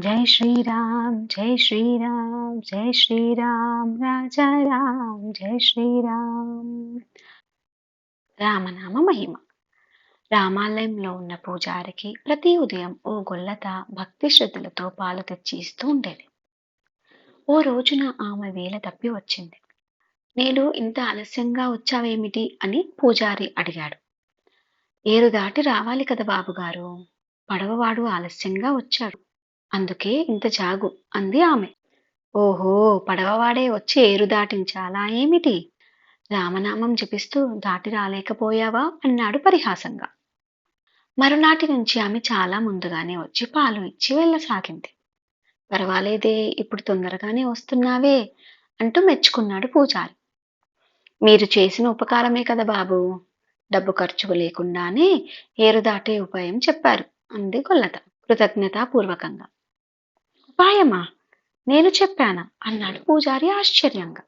జై శ్రీరామ్ జై శ్రీరామ్ జై శ్రీరామ్ రాజా రామ్ జై శ్రీరామ్ రామనామ మహిమ. రామాలయంలో ఉన్న పూజారికి ప్రతి ఉదయం ఓ గొల్లత భక్తి శ్రద్ధలతో పాలు తెచ్చి ఇస్తూ ఉండేది. ఓ రోజున ఆమె వేల తప్పి వచ్చింది. నేను ఇంత ఆలస్యంగా వచ్చావేమిటి? అని పూజారి అడిగాడు. ఏరు దాటి రావాలి కదా బాబుగారు. పడవవాడు ఆలస్యంగా వచ్చాడు. అందుకే ఇంత జాగు అంది ఆమె. ఓహో పడవవాడే వచ్చి ఏరు దాటించాలా ఏమిటి? రామనామం జపిస్తూ దాటి రాలేకపోయావా? అన్నాడు పరిహాసంగా. మరునాటి నుంచి ఆమె చాలా ముందుగానే వచ్చి పాలు ఇచ్చి వెళ్ళసాగింది. పర్వాలేదే ఇప్పుడు తొందరగానే వస్తున్నావే అంటూ మెచ్చుకున్నాడు పూజారి. మీరు చేసిన ఉపకారమే కదా బాబు? డబ్బు ఖర్చు లేకుండానే ఏరు దాటే ఉపాయం చెప్పారు అంది కొల్లత కృతజ్ఞతాపూర్వకంగా. ఉపాయమా? నేను చెప్పానా? అన్నాడు పూజారి ఆశ్చర్యంగా.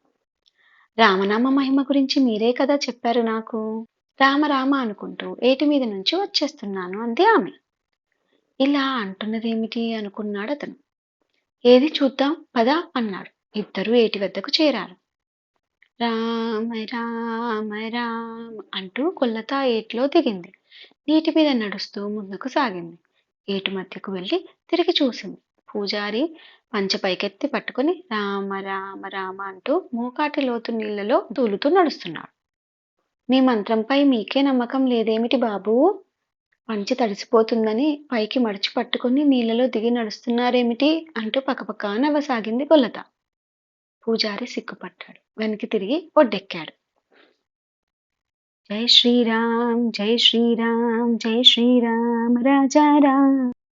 రామనామ మహిమ గురించి మీరే కదా చెప్పారు నాకు? రామ రామ అనుకుంటూ ఏటి మీద నుంచి వచ్చేస్తున్నాను అంది ఆమె. ఇలా అంటున్నదేమిటి? అనుకున్నాడు అతను. ఏది చూద్దాం? పదా అన్నాడు. ఇద్దరు ఏటి వద్దకు చేరారు. రామ రామ రామ అంటూ కొల్లత ఏటిలో దిగింది. నీటి మీద నడుస్తూ ముందుకు సాగింది. ఏటు మధ్యకు వెళ్ళి తిరిగి చూసింది. పూజారి పంచ పైకెత్తి పట్టుకుని రామ రామ రామ అంటూ మోకాటి లోతు నీళ్ళలో తూలుతూ నడుస్తున్నాడు. మీ మంత్రంపై మీకే నమ్మకం లేదేమిటి బాబు? పంచి తడిసిపోతుందని పైకి మడిచి పట్టుకుని నీళ్ళలో దిగి నడుస్తున్నారేమిటి అంటూ పక్కపక్క నవ్వసాగింది కొల్లత పూజారి సిగ్గుపట్టాడు వెనక్కి తిరిగి ఒడ్డెక్కాడు. జై శ్రీరామ్ జై శ్రీరామ్ జై శ్రీరామ్ రాజారామ్